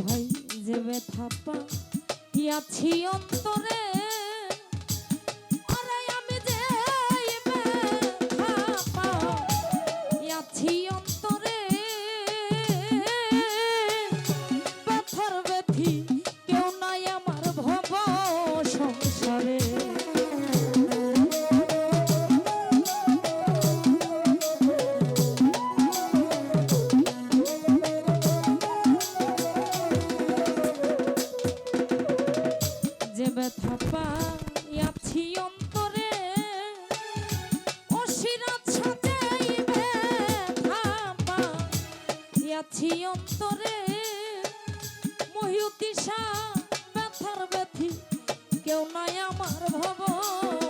ভাই যে ব্যথা পা গেছি অন্তরে। মহিউদ্দিশা ব্যথার ব্যথি কেউ নাই আমার ভবন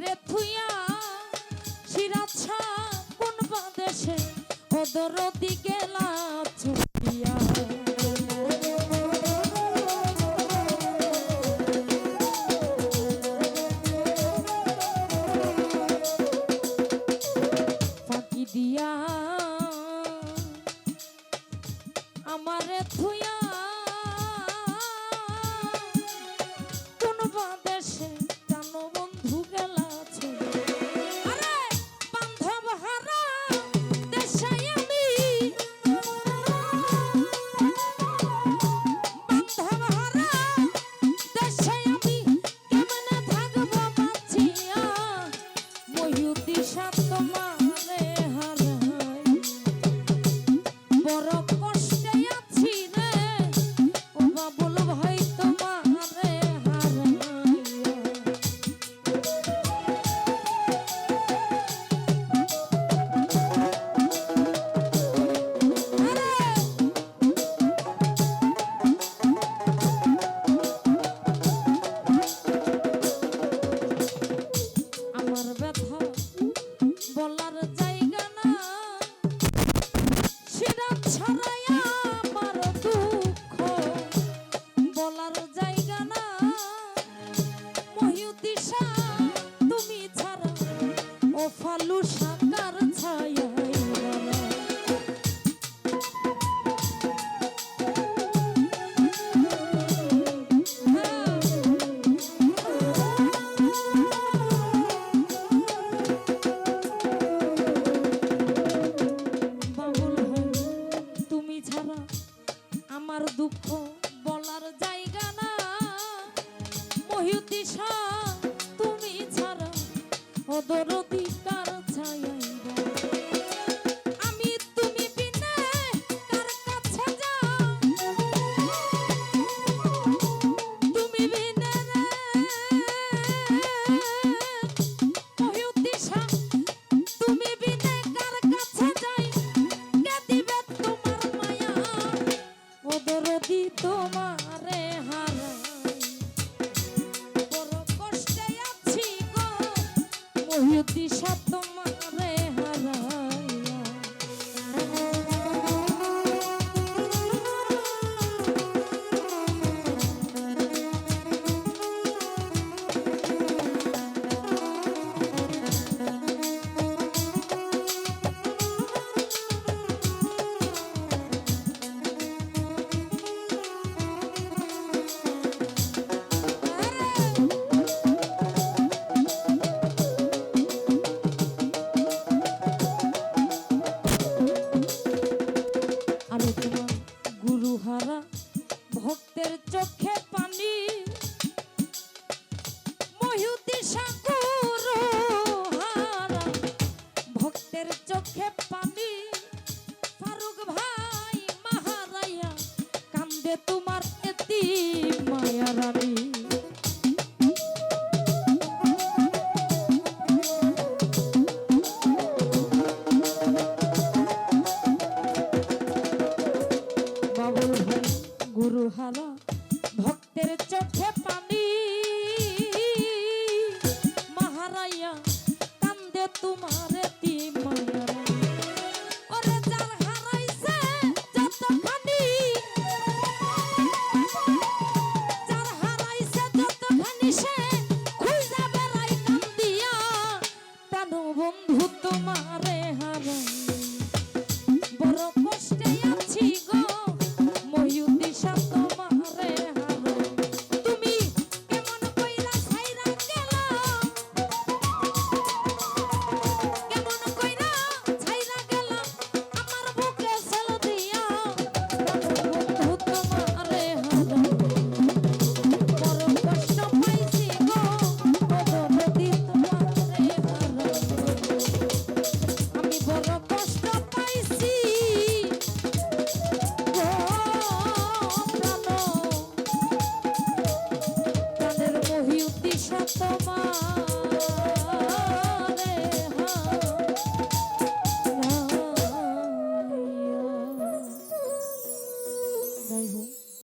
রে থুইয়া সিরাচ্ছা কোন বাদেশে? ওদর দিকে লাভ surprend. দিশা তো